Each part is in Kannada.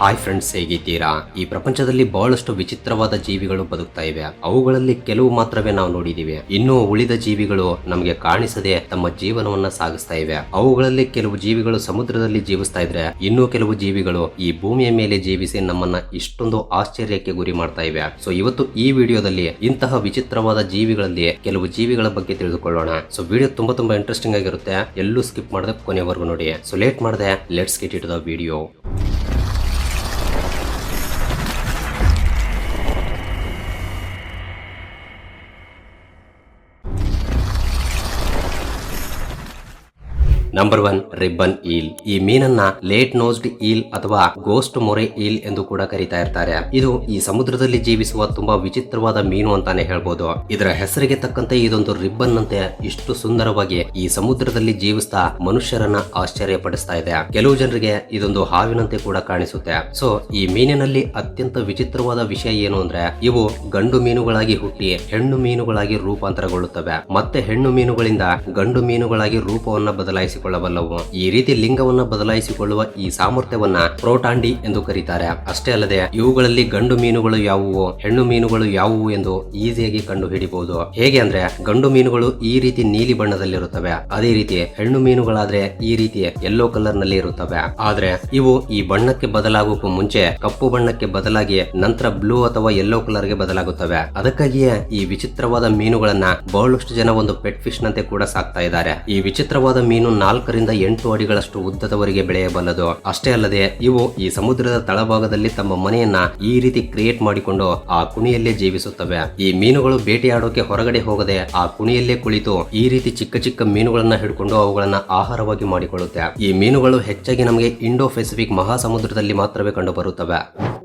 ಹಾಯ್ ಫ್ರೆಂಡ್ಸ್ ಹೇಗಿದ್ದೀರಾ? ಈ ಪ್ರಪಂಚದಲ್ಲಿ ಬಹಳಷ್ಟು ವಿಚಿತ್ರವಾದ ಜೀವಿಗಳು ಬದುಕ್ತಾ ಇವೆ. ಅವುಗಳಲ್ಲಿ ಕೆಲವು ಮಾತ್ರವೇ ನಾವು ನೋಡಿದ್ದೀವಿ ಇನ್ನು ಉಳಿದ ಜೀವಿಗಳು ನಮಗೆ ಕಾಣಿಸದೆ ತಮ್ಮ ಜೀವನವನ್ನ ಸಾಗಿಸ್ತಾ ಇವೆ. ಅವುಗಳಲ್ಲಿ ಕೆಲವು ಜೀವಿಗಳು ಸಮುದ್ರದಲ್ಲಿ ಜೀವಿಸ್ತಾ ಇದ್ರೆ, ಇನ್ನೂ ಕೆಲವು ಜೀವಿಗಳು ಈ ಭೂಮಿಯ ಮೇಲೆ ಜೀವಿಸಿ ನಮ್ಮನ್ನ ಇಷ್ಟೊಂದು ಆಶ್ಚರ್ಯಕ್ಕೆ ಗುರಿ ಮಾಡ್ತಾ ಇವೆ. ಸೊ ಇವತ್ತು ಈ ವಿಡಿಯೋದಲ್ಲಿ ಇಂತಹ ವಿಚಿತ್ರವಾದ ಜೀವಿಗಳಲ್ಲಿ ಕೆಲವು ಜೀವಿಗಳ ಬಗ್ಗೆ ತಿಳಿದುಕೊಳ್ಳೋಣ. ಸೊ ವಿಡಿಯೋ ತುಂಬಾ ತುಂಬಾ ಇಂಟ್ರೆಸ್ಟಿಂಗ್ ಆಗಿರುತ್ತೆ. ಎಲ್ಲೂ ಸ್ಕಿಪ್ ಮಾಡದೆ ಕೊನೆವರೆಗೂ ನೋಡಿ. ಸೊ ಲೇಟ್ ಮಾಡದೆ let's get it the video number one ribbon eel ಈ ಮೀನನ್ನ ಲೇಟ್ ನೋಸ್ಡ್ ಈಲ್ ಅಥವಾ ಗೋಸ್ಟ್ ಮೊರೆ ಈಲ್ ಎಂದು ಕೂಡ ಕರೀತಾ ಇರ್ತಾರೆ. ಇದು ಈ ಸಮುದ್ರದಲ್ಲಿ ಜೀವಿಸುವ ತುಂಬಾ ವಿಚಿತ್ರವಾದ ಮೀನು ಅಂತಾನೆ ಹೇಳ್ಬೋದು. ಇದರ ಹೆಸರಿಗೆ ತಕ್ಕಂತೆ ಇದೊಂದು ರಿಬ್ಬನ್ ಅಂತೆ ಇಷ್ಟು ಸುಂದರವಾಗಿ ಈ ಸಮುದ್ರದಲ್ಲಿ ಜೀವಿಸ್ತಾ ಮನುಷ್ಯರನ್ನ ಆಶ್ಚರ್ಯ ಪಡಿಸ್ತಾ ಇದೆ. ಕೆಲವು ಜನರಿಗೆ ಇದೊಂದು ಹಾವಿನಂತೆ ಕೂಡ ಕಾಣಿಸುತ್ತೆ. ಸೊ ಈ ಮೀನಿನಲ್ಲಿ ಅತ್ಯಂತ ವಿಚಿತ್ರವಾದ ವಿಷಯ ಏನು ಅಂದ್ರೆ, ಇವು ಗಂಡು ಮೀನುಗಳಾಗಿ ಹುಟ್ಟಿ ಹೆಣ್ಣು ಮೀನುಗಳಾಗಿ ರೂಪಾಂತರಗೊಳ್ಳುತ್ತವೆ. ಮತ್ತೆ ಹೆಣ್ಣು ಮೀನುಗಳಿಂದ ಗಂಡು ಮೀನುಗಳಾಗಿ ರೂಪವನ್ನ ಬದಲಾಯಿಸಿಕೊಳ್ಳಬಲ್ಲವು ಈ ರೀತಿ ಲಿಂಗವನ್ನು ಬದಲಾಯಿಸಿಕೊಳ್ಳುವ ಈ ಸಾಮರ್ಥ್ಯವನ್ನ ಪ್ರೋಟಾಂಡಿ ಎಂದು ಕರೀತಾರೆ. ಅಷ್ಟೇ ಅಲ್ಲದೆ ಇವುಗಳಲ್ಲಿ ಗಂಡು ಮೀನುಗಳು ಯಾವುವು, ಹೆಣ್ಣು ಮೀನುಗಳು ಯಾವುವು ಎಂದು ಈಸಿಯಾಗಿ ಕಂಡು ಹಿಡಿಬಹುದು ಹೇಗೆ ಅಂದ್ರೆ ಗಂಡು ಮೀನುಗಳು ಈ ರೀತಿ ನೀಲಿ ಬಣ್ಣದಲ್ಲಿರುತ್ತವೆ. ಅದೇ ರೀತಿ ಹೆಣ್ಣು ಮೀನುಗಳಾದ್ರೆ ಈ ರೀತಿ ಯೆಲ್ಲೋ ಕಲರ್ನಲ್ಲಿ ಇರುತ್ತವೆ. ಆದ್ರೆ ಇವು ಈ ಬಣ್ಣಕ್ಕೆ ಬದಲಾಗೋಕು ಮುಂಚೆ ಕಪ್ಪು ಬಣ್ಣಕ್ಕೆ ಬದಲಾಗಿ ನಂತರ ಬ್ಲೂ ಅಥವಾ ಯೆಲ್ಲೋ ಕಲರ್ಗೆ ಬದಲಾಗುತ್ತವೆ. ಅದಕ್ಕಾಗಿಯೇ ಈ ವಿಚಿತ್ರವಾದ ಮೀನುಗಳನ್ನ ಬಹಳಷ್ಟು ಜನ ಒಂದು ಪೆಟ್ ಫಿಶ್ ನಂತೆ ಕೂಡ ಸಾಕ್ತಾ ಇದ್ದಾರೆ. ಈ ವಿಚಿತ್ರವಾದ ಮೀನು ನಾಲ್ಕರಿಂದ ಎಂಟು ಅಡಿಗಳಷ್ಟು ಉದ್ದದವರೆಗೆ ಬೆಳೆಯಬಲ್ಲದು. ಅಷ್ಟೇ ಅಲ್ಲದೆ, ಇವು ಈ ಸಮುದ್ರದ ತಳಭಾಗದಲ್ಲಿ ತಮ್ಮ ಮನೆಯನ್ನ ಈ ರೀತಿ ಕ್ರಿಯೇಟ್ ಮಾಡಿಕೊಂಡು ಆ ಕುಣಿಯಲ್ಲೇ ಜೀವಿಸುತ್ತವೆ. ಈ ಮೀನುಗಳು ಬೇಟೆಯಾಡೋಕೆ ಹೊರಗಡೆ ಹೋಗದೆ ಆ ಕುಣಿಯಲ್ಲೇ ಕುಳಿತು ಈ ರೀತಿ ಚಿಕ್ಕ ಚಿಕ್ಕ ಮೀನುಗಳನ್ನ ಹಿಡ್ಕೊಂಡು ಅವುಗಳನ್ನ ಆಹಾರವಾಗಿ ಮಾಡಿಕೊಳ್ಳುತ್ತೆ. ಈ ಮೀನುಗಳು ಹೆಚ್ಚಾಗಿ ನಮಗೆ ಇಂಡೋ ಪೆಸಿಫಿಕ್ ಮಹಾಸಮುದ್ರದಲ್ಲಿ ಮಾತ್ರವೇ ಕಂಡು ಬರುತ್ತವೆ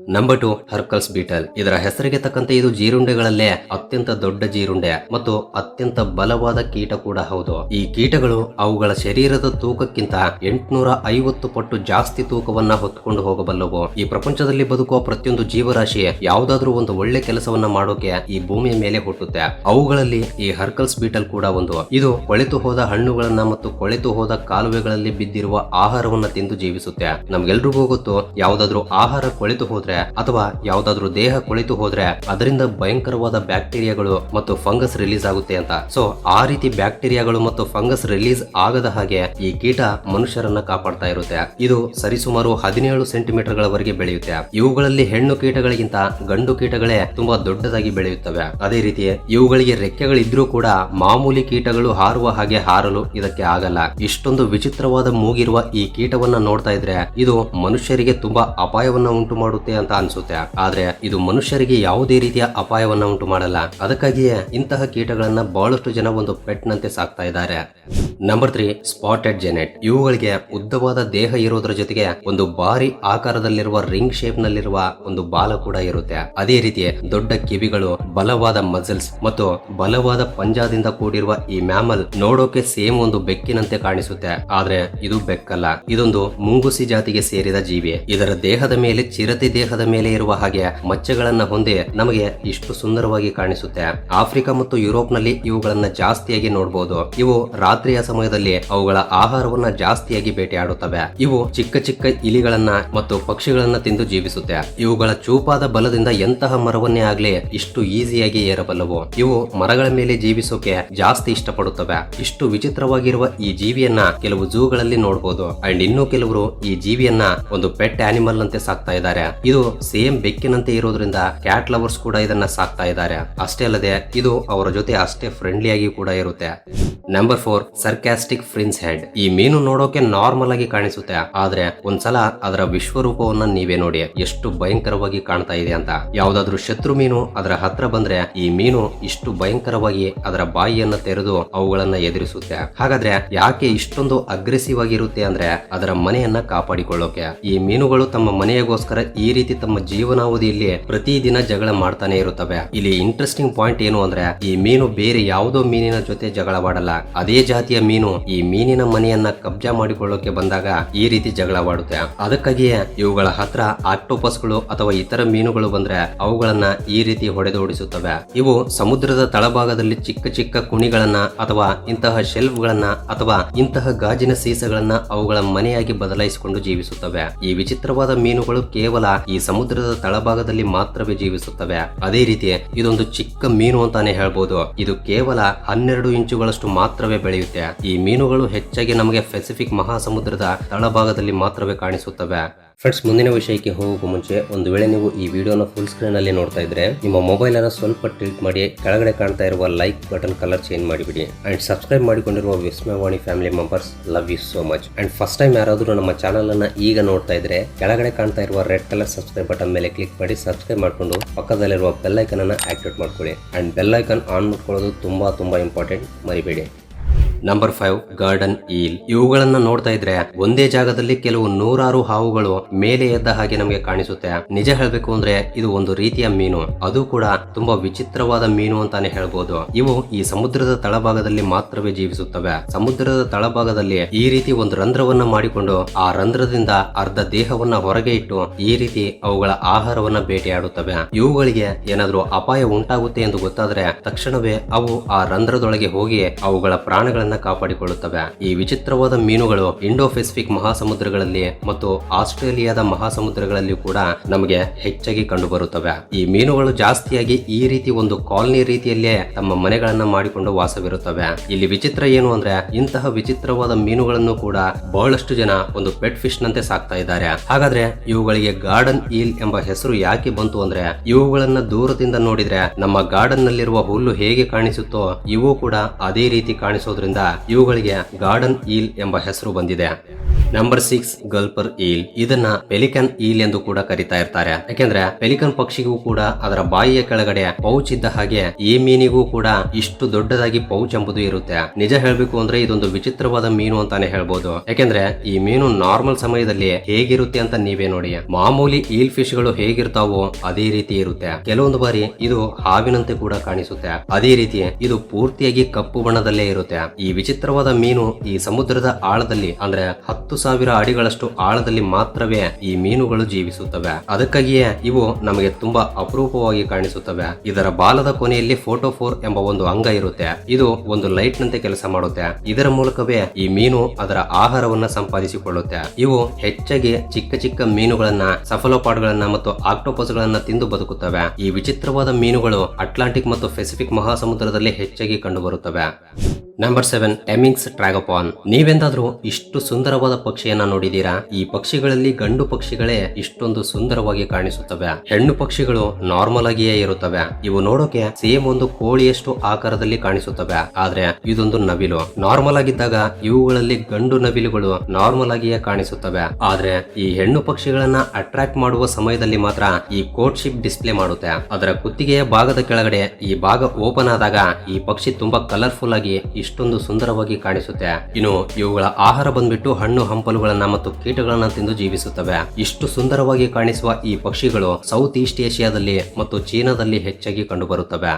ನಂಬರ್ ಟು ಹರ್ಕಲ್ಸ್ ಬೀಟಲ್ ಇದರ ಹೆಸರಿಗೆ ತಕ್ಕಂತೆ ಇದು ಜೀರುಂಡೆಗಳಲ್ಲೇ ಅತ್ಯಂತ ದೊಡ್ಡ ಜೀರುಂಡೆ ಮತ್ತು ಅತ್ಯಂತ ಬಲವಾದ ಕೀಟ ಕೂಡ ಹೌದು. ಈ ಕೀಟಗಳು ಅವುಗಳ ಶರೀರದ ತೂಕಕ್ಕಿಂತ ಎಂಟುನೂರ ಐವತ್ತು ಪಟ್ಟು ಜಾಸ್ತಿ ತೂಕವನ್ನ ಹೊತ್ಕೊಂಡು ಹೋಗಬಲ್ಲವು. ಈ ಪ್ರಪಂಚದಲ್ಲಿ ಬದುಕುವ ಪ್ರತಿಯೊಂದು ಜೀವರಾಶಿ ಯಾವುದಾದ್ರೂ ಒಂದು ಒಳ್ಳೆ ಕೆಲಸವನ್ನ ಮಾಡೋಕೆ ಈ ಭೂಮಿಯ ಮೇಲೆ ಹುಟ್ಟುತ್ತೆ. ಅವುಗಳಲ್ಲಿ ಈ ಹರ್ಕಲ್ಸ್ ಬೀಟಲ್ ಕೂಡ ಒಂದು. ಇದು ಕೊಳೆತು ಹೋದ ಹಣ್ಣುಗಳನ್ನ ಮತ್ತು ಕೊಳೆತು ಹೋದ ಕಾಲುವೆಗಳಲ್ಲಿ ಬಿದ್ದಿರುವ ಆಹಾರವನ್ನ ತಿಂದು ಜೀವಿಸುತ್ತೆ. ನಮ್ಗೆಲ್ರಿಗೂ ಗೊತ್ತು, ಯಾವ್ದಾದ್ರು ಆಹಾರ ಕೊಳೆತು ಹೋದ್ರೆ ಅಥವಾ ಯಾವ್ದಾದ್ರು ದೇಹ ಕೊಳಿತು ಹೋದ್ರೆ ಅದರಿಂದ ಭಯಂಕರವಾದ ಬ್ಯಾಕ್ಟೀರಿಯಾಗಳು ಮತ್ತು ಫಂಗಸ್ ರಿಲೀಸ್ ಆಗುತ್ತೆ ಅಂತ. ಸೊ ಆ ರೀತಿ ಬ್ಯಾಕ್ಟೀರಿಯಾಗಳು ಮತ್ತು ಫಂಗಸ್ ರಿಲೀಸ್ ಆಗದ ಹಾಗೆ ಈ ಕೀಟ ಮನುಷ್ಯರನ್ನ ಕಾಪಾಡ್ತಾ ಇರುತ್ತೆ. ಇದು ಸರಿಸುಮಾರು ಹದಿನೇಳು ಸೆಂಟಿಮೀಟರ್ ಗಳವರೆಗೆ ಬೆಳೆಯುತ್ತೆ. ಇವುಗಳಲ್ಲಿ ಹೆಣ್ಣು ಕೀಟಗಳಿಗಿಂತ ಗಂಡು ಕೀಟಗಳೇ ತುಂಬಾ ದೊಡ್ಡದಾಗಿ ಬೆಳೆಯುತ್ತವೆ. ಅದೇ ರೀತಿ ಇವುಗಳಿಗೆ ರೆಕ್ಕೆಗಳಿದ್ರೂ ಕೂಡ ಮಾಮೂಲಿ ಕೀಟಗಳು ಹಾರುವ ಹಾಗೆ ಹಾರಲು ಇದಕ್ಕೆ ಆಗಲ್ಲ. ಇಷ್ಟೊಂದು ವಿಚಿತ್ರವಾದ ಮೂಗಿರುವ ಈ ಕೀಟವನ್ನ ನೋಡ್ತಾ ಇದ್ರೆ ಇದು ಮನುಷ್ಯರಿಗೆ ತುಂಬಾ ಅಪಾಯವನ್ನ ಉಂಟು ಮಾಡುತ್ತೆ ಅಂತ ಅನ್ಸುತ್ತೆ. ಆದ್ರೆ ಇದು ಮನುಷ್ಯರಿಗೆ ಯಾವುದೇ ರೀತಿಯ ಅಪಾಯವನ್ನ ಉಂಟು ಮಾಡಲ್ಲ. ಅದಕ್ಕಾಗಿಯೇ ಇಂತಹ ಕೀಟಗಳನ್ನ ಬಹಳಷ್ಟು ಜನ ಒಂದು ಪೆಟ್ ನಂತೆ ಸಾಕ್ತಾ ಇದ್ದಾರೆ. ನಂಬರ್ ತ್ರೀ ಸ್ಪಾಟೆಡ್ ಜೆನೆಟ್ ಇವುಗಳಿಗೆ ಉದ್ದವಾದ ದೇಹ ಇರೋದ್ರ ಜೊತೆಗೆ ಒಂದು ಬಾರಿ ಆಕಾರದಲ್ಲಿರುವ ರಿಂಗ್ ಶೇಪ್ ನಲ್ಲಿರುವ ಒಂದು ಬಾಲ ಕೂಡ ಇರುತ್ತೆ. ಅದೇ ರೀತಿ ದೊಡ್ಡ ಕಿವಿಗಳು, ಬಲವಾದ ಮಸಲ್ಸ್ ಮತ್ತು ಬಲವಾದ ಪಂಜಾದಿಂದ ಕೂಡಿರುವ ಈ ಮ್ಯಾಮಲ್ ನೋಡೋಕೆ ಸೇಮ್ ಒಂದು ಬೆಕ್ಕಿನಂತೆ ಕಾಣಿಸುತ್ತೆ. ಆದ್ರೆ ಇದು ಬೆಕ್ಕಲ್ಲ. ಇದೊಂದು ಮುಂಗುಸಿ ಜಾತಿಗೆ ಸೇರಿದ ಜೀವಿ. ಇದರ ದೇಹದ ಮೇಲೆ ಚಿರತೆ ದೇಹದ ಮೇಲೆ ಇರುವ ಹಾಗೆ ಮಚ್ಚೆಗಳನ್ನ ಹೊಂದಿ ನಮಗೆ ಇಷ್ಟು ಸುಂದರವಾಗಿ ಕಾಣಿಸುತ್ತೆ. ಆಫ್ರಿಕಾ ಮತ್ತು ಯುರೋಪ್ನಲ್ಲಿ ಇವುಗಳನ್ನ ಜಾಸ್ತಿಯಾಗಿ ನೋಡಬಹುದು ಇವು ರಾತ್ರಿಯ ಸಮಯದಲ್ಲಿ ಅವುಗಳ ಆಹಾರವನ್ನ ಜಾಸ್ತಿಯಾಗಿ ಬೇಟೆಯಾಡುತ್ತವೆ. ಇವು ಚಿಕ್ಕ ಚಿಕ್ಕ ಇಲಿಗಳನ್ನ ಮತ್ತು ಪಕ್ಷಿಗಳನ್ನ ತಿಂದು ಜೀವಿಸುತ್ತೆ. ಇವುಗಳ ಚೂಪಾದ ಬಲದಿಂದ ಎಂತಹ ಮರವನ್ನೇ ಆಗ್ಲಿ ಇಷ್ಟು ಈಸಿಯಾಗಿ ಏರಬಲ್ಲವು. ಇವು ಮರಗಳ ಮೇಲೆ ಜೀವಿಸೋಕೆ ಜಾಸ್ತಿ ಇಷ್ಟಪಡುತ್ತವೆ. ಇಷ್ಟು ವಿಚಿತ್ರವಾಗಿರುವ ಈ ಜೀವಿಯನ್ನ ಕೆಲವು ಜೂಗಳಲ್ಲಿ ನೋಡಬಹುದು ಅಂಡ್ ಇನ್ನು ಕೆಲವರು ಈ ಜೀವಿಯನ್ನ ಒಂದು ಪೆಟ್ ಆನಿಮಲ್ ಅಂತೆ ಸಾಕ್ತಾ ಇದ್ದಾರೆ. ಇದು ಸೇಮ್ ಬೆಕ್ಕಿನಂತೆ ಇರೋದ್ರಿಂದ ಕ್ಯಾಟ್ ಲವರ್ಸ್ ಕೂಡ ಇದನ್ನ ಸಾಕ್ತಾ ಇದ್ದಾರೆ. ಅಷ್ಟೇ ಅಲ್ಲದೆ ಇದು ಅವರ ಜೊತೆ ಅಷ್ಟೇ ಫ್ರೆಂಡ್ಲಿ ಆಗಿ ಕೂಡ ಇರುತ್ತೆ. Number four sarcastic fringehead ಈ ಮೀನು ನೋಡೋಕೆ ನಾರ್ಮಲ್ ಆಗಿ ಕಾಣಿಸುತ್ತೆ. ಆದ್ರೆ ಒಂದ್ಸಲ ಅದರ ವಿಶ್ವರೂಪವನ್ನ ನೀವೇ ನೋಡಿ. ಎಷ್ಟು ಭಯಂಕರವಾಗಿ ಕಾಣ್ತಾ ಇದೆ ಅಂತ. ಯಾವ್ದಾದ್ರು ಶತ್ರು ಮೀನು ಅದರ ಹತ್ರ ಬಂದ್ರೆ ಈ ಮೀನು ಇಷ್ಟು ಭಯಂಕರವಾಗಿ ಅದರ ಬಾಯಿಯನ್ನ ತೆರೆದು ಅವುಗಳನ್ನ ಎದುರಿಸುತ್ತೆ. ಹಾಗಾದ್ರೆ ಯಾಕೆ ಇಷ್ಟೊಂದು ಅಗ್ರೆಸಿವ್ ಆಗಿರುತ್ತೆ ಅಂದ್ರೆ ಅದರ ಮನೆಯನ್ನ ಕಾಪಾಡಿಕೊಳ್ಳೋಕೆ. ಈ ಮೀನುಗಳು ತಮ್ಮ ಮನೆಯಗೋಸ್ಕರ ಈ ರೀತಿ ರೀತಿ ತಮ್ಮ ಜೀವನಾವಧಿಯಲ್ಲಿ ಪ್ರತಿದಿನ ಜಗಳ ಮಾಡ್ತಾನೆ ಇರುತ್ತವೆ. ಇಲ್ಲಿ ಇಂಟ್ರೆಸ್ಟಿಂಗ್ ಪಾಯಿಂಟ್ ಏನು ಅಂದ್ರೆ, ಈ ಮೀನು ಬೇರೆ ಯಾವುದೋ ಮೀನಿನ ಜೊತೆ ಜಗಳವಾಡಲ್ಲ ಅದೇ ಜಾತಿಯ ಮೀನು ಈ ಮೀನಿನ ಮನೆಯನ್ನ ಕಬ್ಜಾ ಮಾಡಿಕೊಳ್ಳೋಕೆ ಬಂದಾಗ ಈ ರೀತಿ ಜಗಳವಾಡುತ್ತೆ ಅದಕ್ಕಾಗಿಯೇ ಇವುಗಳ ಹತ್ರ ಆಕ್ಟೋಪಸ್ಗಳು ಅಥವಾ ಇತರ ಮೀನುಗಳು ಬಂದ್ರೆ ಅವುಗಳನ್ನ ಈ ರೀತಿ ಹೊಡೆದೋಡಿಸುತ್ತವೆ ಇವು ಸಮುದ್ರದ ತಳಭಾಗದಲ್ಲಿ ಚಿಕ್ಕ ಚಿಕ್ಕ ಕುಣಿಗಳನ್ನ ಅಥವಾ ಇಂತಹ ಶೆಲ್ಫ್ ಗಳನ್ನ ಅಥವಾ ಇಂತಹ ಗಾಜಿನ ಸೀಸಗಳನ್ನ ಅವುಗಳ ಮನೆಯಾಗಿ ಬದಲಾಯಿಸಿಕೊಂಡು ಜೀವಿಸುತ್ತವೆ. ಈ ವಿಚಿತ್ರವಾದ ಮೀನುಗಳು ಕೇವಲ ಈ ಸಮುದ್ರದ ತಳಭಾಗದಲ್ಲಿ ಮಾತ್ರವೇ ಜೀವಿಸುತ್ತವೆ. ಅದೇ ರೀತಿ ಇದೊಂದು ಚಿಕ್ಕ ಮೀನು ಅಂತಾನೆ ಹೇಳ್ಬೋದು. ಇದು ಕೇವಲ ಹನ್ನೆರಡು ಇಂಚುಗಳಷ್ಟು ಮಾತ್ರವೇ ಬೆಳೆಯುತ್ತೆ. ಈ ಮೀನುಗಳು ಹೆಚ್ಚಾಗಿ ನಮಗೆ ಪೆಸಿಫಿಕ್ ಮಹಾಸಮುದ್ರದ ತಳಭಾಗದಲ್ಲಿ ಮಾತ್ರವೇ ಕಾಣಿಸುತ್ತವೆ. ಫ್ರೆಂಡ್ಸ್ ಮುಂದಿನ ವಿಷಯಕ್ಕೆ ಹೋಗೋಕ್ಕೂ ಮುಂಚೆ ಒಂದು ವೇಳೆ ನೀವು ಈ ವಿಡಿಯೋನ ಫುಲ್ ಸ್ಕ್ರೀನ್ ಅಲ್ಲಿ ನೋಡ್ತಾ ಇದ್ರೆ ನಿಮ್ಮ ಮೊಬೈಲ್ ಅನ್ನ ಸ್ವಲ್ಪ ಟಿಲ್ಟ್ ಮಾಡಿ ಕೆಳಗಡೆ ಕಾಣ್ತಾ ಇರುವ ಲೈಕ್ ಬಟನ್ ಕಲರ್ ಚೇಂಜ್ ಮಾಡಿಬಿಡಿ. ಅಂಡ್ ಸಬ್ಸ್ಕ್ರೈಬ್ ಮಾಡಿಕೊಂಡಿರುವ Vismayavani family members love you so much and first time ಯಾರಾದರೂ ನಮ್ಮ ಚಾನಲ್ ಅನ್ನ ಈಗ ನೋಡ್ತಾ ಇದ್ರೆ ಕೆಳಗಡೆ ಕಾಣ್ತಾ ಇರುವ ರೆಡ್ ಕಲರ್ ಸಬ್ಸ್ಕ್ರೈಬ್ ಬಟನ್ ಮೇಲೆ ಕ್ಲಿಕ್ ಮಾಡಿ ಸಬ್ಸ್ಕ್ರೈಬ್ ಮಾಡಿಕೊಂಡು ಪಕ್ಕದಲ್ಲಿರುವ ಬೆಲ್ ಐಕನ್ ಅನ್ನ ಆಕ್ಟಿವೇಟ್ ಮಾಡ್ಕೊಳ್ಳಿ. ಅಂಡ್ ಬೆಲ್ ಐಕನ್ ಆನ್ ಮಾಡ್ಕೊಳ್ಳೋದು ತುಂಬಾ ತುಂಬಾ ಇಂಪಾರ್ಟೆಂಟ್ ಮರಿಬೇಡಿ. ನಂಬರ್ ಫೈವ್ ಗಾರ್ಡನ್ ಈಲ್ ಇವುಗಳನ್ನ ನೋಡ್ತಾ ಇದ್ರೆ ಒಂದೇ ಜಾಗದಲ್ಲಿ ಕೆಲವು ನೂರಾರು ಹಾವುಗಳು ಮೇಲೆ ಎದ್ದ ಹಾಗೆ ನಮಗೆ ಕಾಣಿಸುತ್ತೆ. ನಿಜ ಹೇಳಬೇಕು ಅಂದ್ರೆ ಇದು ಒಂದು ರೀತಿಯ ಮೀನು. ಅದು ಕೂಡ ತುಂಬಾ ವಿಚಿತ್ರವಾದ ಮೀನು ಅಂತಾನೆ ಹೇಳ್ಬೋದು. ಇವು ಈ ಸಮುದ್ರದ ತಳಭಾಗದಲ್ಲಿ ಮಾತ್ರವೇ ಜೀವಿಸುತ್ತವೆ. ಸಮುದ್ರದ ತಳಭಾಗದಲ್ಲಿ ಈ ರೀತಿ ಒಂದು ರಂಧ್ರವನ್ನ ಮಾಡಿಕೊಂಡು ಆ ರಂಧ್ರದಿಂದ ಅರ್ಧ ದೇಹವನ್ನ ಹೊರಗೆ ಇಟ್ಟು ಈ ರೀತಿ ಅವುಗಳ ಆಹಾರವನ್ನ ಬೇಟೆಯಾಡುತ್ತವೆ. ಇವುಗಳಿಗೆ ಏನಾದ್ರೂ ಅಪಾಯ ಉಂಟಾಗುತ್ತೆ ಎಂದು ಗೊತ್ತಾದ್ರೆ ತಕ್ಷಣವೇ ಅವು ಆ ರಂಧ್ರದೊಳಗೆ ಹೋಗಿ ಅವುಗಳ ಪ್ರಾಣಗಳನ್ನ ಕಾಪಾಡಿಕೊಳ್ಳುತ್ತವೆ. ಈ ವಿಚಿತ್ರವಾದ ಮೀನುಗಳು ಇಂಡೋ ಪೆಸಿಫಿಕ್ ಮಹಾಸಮುದ್ರಗಳಲ್ಲಿ ಮತ್ತು ಆಸ್ಟ್ರೇಲಿಯಾದ ಮಹಾಸಮುದ್ರಗಳಲ್ಲಿ ಕೂಡ ನಮಗೆ ಹೆಚ್ಚಾಗಿ ಕಂಡುಬರುತ್ತವೆ. ಈ ಮೀನುಗಳು ಜಾಸ್ತಿಯಾಗಿ ಈ ರೀತಿ ಒಂದು ಕಾಲನಿ ರೀತಿಯಲ್ಲೇ ತಮ್ಮ ಮನೆಗಳನ್ನ ಮಾಡಿಕೊಂಡು ವಾಸವಿರುತ್ತವೆ. ಇಲ್ಲಿ ವಿಚಿತ್ರ ಏನು ಅಂದ್ರೆ ಇಂತಹ ವಿಚಿತ್ರವಾದ ಮೀನುಗಳನ್ನು ಕೂಡ ಬಹಳಷ್ಟು ಜನ ಒಂದು ಪೆಟ್ ಫಿಶ್ ನಂತೆ ಸಾಕ್ತಾ ಇದ್ದಾರೆ. ಹಾಗಾದ್ರೆ ಇವುಗಳಿಗೆ ಗಾರ್ಡನ್ ಈಲ್ ಎಂಬ ಹೆಸರು ಯಾಕೆ ಬಂತು ಅಂದ್ರೆ ಇವುಗಳನ್ನ ದೂರದಿಂದ ನೋಡಿದ್ರೆ ನಮ್ಮ ಗಾರ್ಡನ್ ನಲ್ಲಿರುವ ಹುಲ್ಲು ಹೇಗೆ ಕಾಣಿಸುತ್ತೋ ಇವು ಕೂಡ ಅದೇ ರೀತಿ ಕಾಣಿಸೋದ್ರಿಂದ ಇವುಗಳಿಗೆ ಗಾರ್ಡನ್ ಈಲ್ ಎಂಬ ಹೆಸರು ಬಂದಿದೆ. ನಂಬರ್ ಸಿಕ್ಸ್ ಗಲ್ಪರ್ ಈಲ್ ಇದನ್ನ ಪೆಲಿಕನ್ ಈಲ್ ಎಂದು ಕೂಡ ಕರೀತಾ ಇರ್ತಾರೆ. ಯಾಕೆಂದ್ರೆ ಪೆಲಿಕನ್ ಪಕ್ಷಿಗೂ ಕೂಡ ಅದರ ಬಾಯಿಯ ಕೆಳಗಡೆ ಪೌಚ್ ಇದ್ದ ಹಾಗೆ ಈ ಮೀನಿಗೂ ಕೂಡ ಇಷ್ಟು ದೊಡ್ಡದಾಗಿ ಪೌಚ್ ಎಂಬುದು ಇರುತ್ತೆ. ನಿಜ ಹೇಳಬೇಕು ಅಂದ್ರೆ ಇದೊಂದು ವಿಚಿತ್ರವಾದ ಮೀನು ಅಂತಾನೆ ಹೇಳ್ಬೋದು. ಯಾಕೆಂದ್ರೆ ಈ ಮೀನು ನಾರ್ಮಲ್ ಸಮಯದಲ್ಲಿ ಹೇಗಿರುತ್ತೆ ಅಂತ ನೀವೇ ನೋಡಿ. ಮಾಮೂಲಿ ಈಲ್ ಫಿಶ್ಗಳು ಹೇಗಿರ್ತಾವೋ ಅದೇ ರೀತಿ ಇರುತ್ತೆ. ಕೆಲವೊಂದು ಬಾರಿ ಇದು ಹಾವಿನಂತೆ ಕೂಡ ಕಾಣಿಸುತ್ತೆ. ಅದೇ ರೀತಿ ಇದು ಪೂರ್ತಿಯಾಗಿ ಕಪ್ಪು ಬಣ್ಣದಲ್ಲೇ ಇರುತ್ತೆ. ಈ ವಿಚಿತ್ರವಾದ ಮೀನು ಈ ಸಮುದ್ರದ ಆಳದಲ್ಲಿ ಅಂದ್ರೆ ಹತ್ತು ಸಾವಿರ ಅಡಿಗಳಷ್ಟು ಆಳದಲ್ಲಿ ಮಾತ್ರವೇ ಈ ಮೀನುಗಳು ಜೀವಿಸುತ್ತವೆ. ಅದಕ್ಕಾಗಿಯೇ ಇವು ನಮಗೆ ತುಂಬಾ ಅಪರೂಪವಾಗಿ ಕಾಣಿಸುತ್ತವೆ. ಇದರ ಬಾಲದ ಕೊನೆಯಲ್ಲಿ ಫೋಟೋ ಫೋರ್ ಎಂಬ ಒಂದು ಅಂಗ ಇರುತ್ತೆ. ಇದು ಒಂದು ಲೈಟ್ ನಂತೆ ಕೆಲಸ ಮಾಡುತ್ತೆ. ಇದರ ಮೂಲಕವೇ ಈ ಮೀನು ಅದರ ಆಹಾರವನ್ನ ಸಂಪಾದಿಸಿಕೊಳ್ಳುತ್ತೆ. ಇವು ಹೆಚ್ಚಾಗಿ ಚಿಕ್ಕ ಚಿಕ್ಕ ಮೀನುಗಳನ್ನ, ಸಫಲೋಪಾಡ್ಗಳನ್ನ ಮತ್ತು ಆಕ್ಟೋಪಸ್ ಗಳನ್ನ ತಿಂದು ಬದುಕುತ್ತವೆ. ಈ ವಿಚಿತ್ರವಾದ ಮೀನುಗಳು ಅಟ್ಲಾಂಟಿಕ್ ಮತ್ತು ಪೆಸಿಫಿಕ್ ಮಹಾಸಮುದ್ರದಲ್ಲಿ ಹೆಚ್ಚಾಗಿ ಕಂಡುಬರುತ್ತವೆ. ನಂಬರ್ ಸೆವೆನ್ ಎಮಿಂಗ್ಸ್ ಟ್ರಾಗಪಾನ್ ನೀವೆಂದಾದ್ರೂ ಇಷ್ಟು ಸುಂದರವಾದ ಪಕ್ಷಿಯನ್ನ ನೋಡಿದೀರಾ ಈ ಪಕ್ಷಿಗಳಲ್ಲಿ ಗಂಡು ಪಕ್ಷಿಗಳೇ ಇಷ್ಟೊಂದು ಸುಂದರವಾಗಿ ಕಾಣಿಸುತ್ತವೆ. ಹೆಣ್ಣು ಪಕ್ಷಿಗಳು ನಾರ್ಮಲ್ ಆಗಿಯೇ ಇರುತ್ತವೆ. ಇವು ನೋಡೋಕೆ ಸೇಮ್ ಒಂದು ಕೋಳಿಯಷ್ಟು ಆಕಾರದಲ್ಲಿ ಕಾಣಿಸುತ್ತವೆ. ಆದ್ರೆ ಇದೊಂದು ನವಿಲು. ನಾರ್ಮಲ್ ಆಗಿದ್ದಾಗ ಇವುಗಳಲ್ಲಿ ಗಂಡು ನವಿಲುಗಳು ನಾರ್ಮಲ್ ಆಗಿಯೇ ಕಾಣಿಸುತ್ತವೆ. ಆದ್ರೆ ಈ ಹೆಣ್ಣು ಪಕ್ಷಿಗಳನ್ನ ಅಟ್ರಾಕ್ಟ್ ಮಾಡುವ ಸಮಯದಲ್ಲಿ ಮಾತ್ರ ಈ ಕೋಟ್ ಶಿಪ್ ಡಿಸ್ಪ್ಲೇ ಮಾಡುತ್ತೆ. ಅದರ ಕುತ್ತಿಗೆಯ ಭಾಗದ ಕೆಳಗಡೆ ಈ ಭಾಗ ಓಪನ್ ಆದಾಗ ಈ ಪಕ್ಷಿ ತುಂಬಾ ಕಲರ್ಫುಲ್ ಆಗಿ ಇಷ್ಟೊಂದು ಸುಂದರವಾಗಿ ಕಾಣಿಸುತ್ತೆ. ಇನ್ನು ಇವುಗಳ ಆಹಾರ ಬಂದ್ಬಿಟ್ಟು ಹಣ್ಣು ಹಂಪಲುಗಳನ್ನ ಮತ್ತು ಕೀಟಗಳನ್ನ ತಿಂದು ಜೀವಿಸುತ್ತವೆ. ಇಷ್ಟು ಸುಂದರವಾಗಿ ಕಾಣಿಸುವ ಈ ಪಕ್ಷಿಗಳು ಸೌತ್ ಈಸ್ಟ್ ಏಷ್ಯಾದಲ್ಲಿ ಮತ್ತು ಚೀನಾದಲ್ಲಿ ಹೆಚ್ಚಾಗಿ ಕಂಡುಬರುತ್ತವೆ.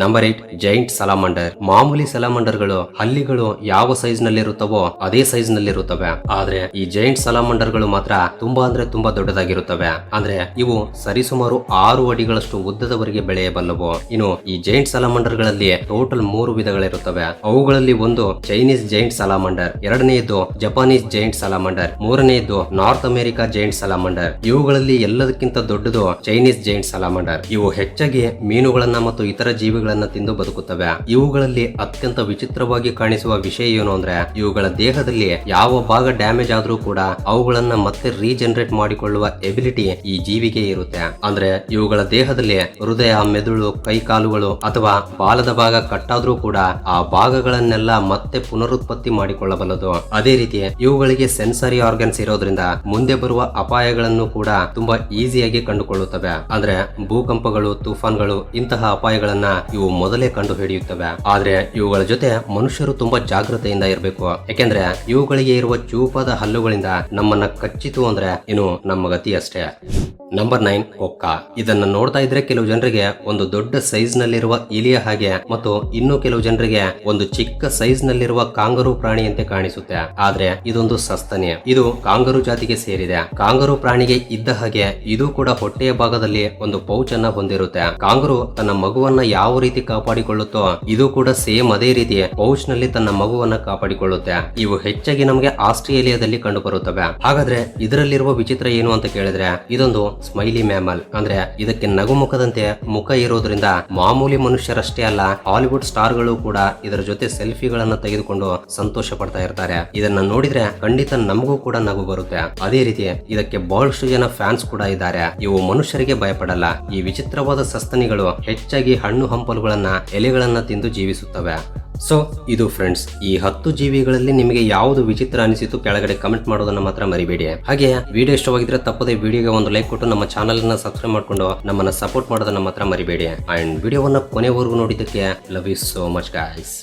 ನಂಬರ್ ಏಟ್ ಜೈಂಟ್ ಸಲಾಮಂಡರ್ ಮಾಮೂಲಿ ಸಲಾಮಂಡರ್ಗಳು ಹಲ್ಲಿಗಳು ಯಾವ ಸೈಜ್ ನಲ್ಲಿರುತ್ತವೋ ಅದೇ ಸೈಜ್ ನಲ್ಲಿರುತ್ತವೆ. ಆದ್ರೆ ಈ ಜೈಂಟ್ ಸಲಾಮಂಡರ್ಗಳು ಮಾತ್ರ ತುಂಬಾ ಅಂದ್ರೆ ತುಂಬಾ ದೊಡ್ಡದಾಗಿರುತ್ತವೆ. ಅಂದ್ರೆ ಇವು ಸರಿಸುಮಾರು ಆರು ಅಡಿಗಳಷ್ಟು ಉದ್ದದವರೆಗೆ ಬೆಳೆಯಬಲ್ಲವು. ಇನ್ನು ಈ ಜೈಂಟ್ ಸಲಾಮಂಡರ್ಗಳಲ್ಲಿ ಟೋಟಲ್ ಮೂರು ವಿಧಗಳಿರುತ್ತವೆ. ಅವುಗಳಲ್ಲಿ ಒಂದು ಚೈನೀಸ್ ಜೈಂಟ್ ಸಲಾಮಂಡರ್ ಎರಡನೆಯದು ಜಪಾನೀಸ್ ಜೈಂಟ್ ಸಲಾಮಂಡರ್ ಮೂರನೆಯದು ನಾರ್ತ್ ಅಮೆರಿಕಾ ಜೈಂಟ್ ಸಲಾಮಂಡರ್ ಇವುಗಳಲ್ಲಿ ಎಲ್ಲದಕ್ಕಿಂತ ದೊಡ್ಡದು ಚೈನೀಸ್ ಜೈಂಟ್ ಸಲಾಮಂಡರ್ ಇವು ಹೆಚ್ಚಾಗಿ ಮೀನುಗಳನ್ನ ಮತ್ತು ಇತರ ಜೀವಿಗಳನ್ನ ತಿಂದು ಬದುಕುತ್ತವೆ. ಇವುಗಳಲ್ಲಿ ಅತ್ಯಂತ ವಿಚಿತ್ರವಾಗಿ ಕಾಣಿಸುವ ವಿಷಯ ಏನು ಅಂದ್ರೆ, ಇವುಗಳ ದೇಹದಲ್ಲಿ ಯಾವ ಭಾಗ ಡ್ಯಾಮೇಜ್ ಆದ್ರೂ ಕೂಡ ಅವುಗಳನ್ನ ಮತ್ತೆ ರೀಜನರೇಟ್ ಮಾಡಿಕೊಳ್ಳುವ ಎಬಿಲಿಟಿ ಈ ಜೀವಿಗೆ ಇರುತ್ತೆ. ಅಂದ್ರೆ ಇವುಗಳ ದೇಹದಲ್ಲಿ ಹೃದಯ, ಮೆದುಳು, ಕೈ ಕಾಲುಗಳು ಅಥವಾ ಬಾಲದ ಭಾಗ ಕಟ್ಟಾದ್ರೂ ಕೂಡ ಆ ಭಾಗಗಳನ್ನೆಲ್ಲ ಮತ್ತೆ ಪುನರುತ್ಪತ್ತಿ ಮಾಡಿಕೊಳ್ಳಬಲ್ಲದು. ಅದೇ ರೀತಿ ಇವುಗಳಿಗೆ ಸೆನ್ಸರಿ ಆರ್ಗನ್ಸ್ ಇರೋದ್ರಿಂದ ಮುಂದೆ ಬರುವ ಅಪಾಯಗಳನ್ನು ಕೂಡ ತುಂಬಾ ಈಸಿಯಾಗಿ ಕಂಡುಕೊಳ್ಳುತ್ತವೆ. ಅಂದ್ರೆ ಭೂಕಂಪಗಳು, ತುಫಾನ್ಗಳು ಇಂತಹ ಅಪಾಯಗಳನ್ನ ಇವು ಮೊದಲೇ ಕಂಡು ಹಿಡಿಯುತ್ತವೆ. ಆದ್ರೆ ಇವುಗಳ ಜೊತೆ ಮನುಷ್ಯರು ತುಂಬಾ ಜಾಗೃತೆಯಿಂದ ಇರಬೇಕು. ಯಾಕೆಂದ್ರೆ ಇವುಗಳಿಗೆ ಇರುವ ಚೂಪಾದ ಹಲ್ಲುಗಳಿಂದ ನಮ್ಮನ್ನ ಕಚ್ಚಿತು ಅಂದ್ರೆ ಇನ್ನು ನಮ್ಮ ಗತಿ ಅಷ್ಟೇ. ನಂಬರ್ ನೈನ್ ಕೊಕ್ಕ. ಇದನ್ನ ನೋಡ್ತಾ ಇದ್ರೆ ಕೆಲವು ಜನರಿಗೆ ಒಂದು ದೊಡ್ಡ ಸೈಜ್ ನಲ್ಲಿರುವ ಇಲಿಯ ಹಾಗೆ ಮತ್ತು ಇನ್ನು ಕೆಲವು ಜನರಿಗೆ ಒಂದು ಚಿಕ್ಕ ಸೈಜ್ ನಲ್ಲಿರುವ ಕಾಂಗರು ಪ್ರಾಣಿಯಂತೆ ಕಾಣಿಸುತ್ತೆ. ಆದ್ರೆ ಇದೊಂದು ಸಸ್ತನಿ. ಇದು ಕಾಂಗರು ಜಾತಿಗೆ ಸೇರಿದೆ. ಕಾಂಗರು ಪ್ರಾಣಿಗೆ ಇದ್ದ ಹಾಗೆ ಇದು ಕೂಡ ಹೊಟ್ಟೆಯ ಭಾಗದಲ್ಲಿ ಒಂದು ಪೌಚ್ ಅನ್ನ ಹೊಂದಿರುತ್ತೆ. ಕಾಂಗರು ತನ್ನ ಮಗುವನ್ನ ಯಾವ ರೀತಿ ಕಾಪಾಡಿಕೊಳ್ಳುತ್ತೋ, ಇದು ಕೂಡ ಸೇಮ್ ಅದೇ ರೀತಿ ಪೌಚ್ನಲ್ಲಿ ತನ್ನ ಮಗುವನ್ನ ಕಾಪಾಡಿಕೊಳ್ಳುತ್ತೆ. ಇವು ಹೆಚ್ಚಾಗಿ ನಮಗೆ ಆಸ್ಟ್ರೇಲಿಯಾದಲ್ಲಿ ಕಂಡು ಬರುತ್ತವೆ ಹಾಗಾದ್ರೆ ಇದರಲ್ಲಿರುವ ವಿಚಿತ್ರ ಏನು ಅಂತ ಕೇಳಿದ್ರೆ, ಇದೊಂದು ಸ್ಮೈಲಿ ಮ್ಯಾಮಲ್. ಅಂದ್ರೆ ಇದಕ್ಕೆ ನಗುಮುಖದಂತೆ ಮುಖ ಇರೋದ್ರಿಂದ ಮಾಮೂಲಿ ಮನುಷ್ಯರಷ್ಟೇ ಅಲ್ಲ, ಹಾಲಿವುಡ್ ಸ್ಟಾರ್ಗಳು ಕೂಡ ಇದರ ಜೊತೆ ಸೆಲ್ಫಿಗಳನ್ನ ತೆಗೆದುಕೊಂಡು ಸಂತೋಷ ಪಡ್ತಾ ಇರ್ತಾರೆ. ಇದನ್ನ ನೋಡಿದ್ರೆ ಖಂಡಿತ ನಮಗೂ ಕೂಡ ನಗು ಬರುತ್ತೆ. ಅದೇ ರೀತಿ ಇದಕ್ಕೆ ಬಹಳಷ್ಟು ಜನ ಫ್ಯಾನ್ಸ್ ಕೂಡ ಇದ್ದಾರೆ. ಇವು ಮನುಷ್ಯರಿಗೆ ಭಯಪಡಲ್ಲ. ಈ ವಿಚಿತ್ರವಾದ ಸಸ್ತನಿಗಳು ಹೆಚ್ಚಾಗಿ ಹಣ್ಣು ಹಂಪಲುಗಳನ್ನ ಎಲೆಗಳನ್ನ ತಿಂದು ಜೀವಿಸುತ್ತವೆ. ಸೊ ಇದು ಫ್ರೆಂಡ್ಸ್ ಈ ಹತ್ತು ಜೀವಿಗಳಲ್ಲಿ ನಿಮಗೆ ಯಾವುದು ವಿಚಿತ್ರ ಅನಿಸಿತು ಕೆಳಗಡೆ ಕಮೆಂಟ್ ಮಾಡೋದನ್ನ ಮಾತ್ರ ಮರಿಬೇಡಿ. ಹಾಗೆ ವಿಡಿಯೋ ಇಷ್ಟವಾಗಿದ್ರೆ ತಪ್ಪದೆ ವಿಡಿಯೋಗೆ ಒಂದು ಲೈಕ್ ಕೊಟ್ಟು ನಮ್ಮ ಚಾನಲ್ನ ಸಬ್ಸ್ಕ್ರೈಬ್ ಮಾಡಿಕೊಂಡು ನಮ್ಮನ್ನ ಸಪೋರ್ಟ್ ಮಾಡೋದನ್ನ ಮಾತ್ರ ಮರಿಬೇಡಿ. ಅಂಡ್ ವಿಡಿಯೋವನ್ನ ಕೊನೆವರೆಗೂ ನೋಡಿದ್ದಕ್ಕೆ love you so much guys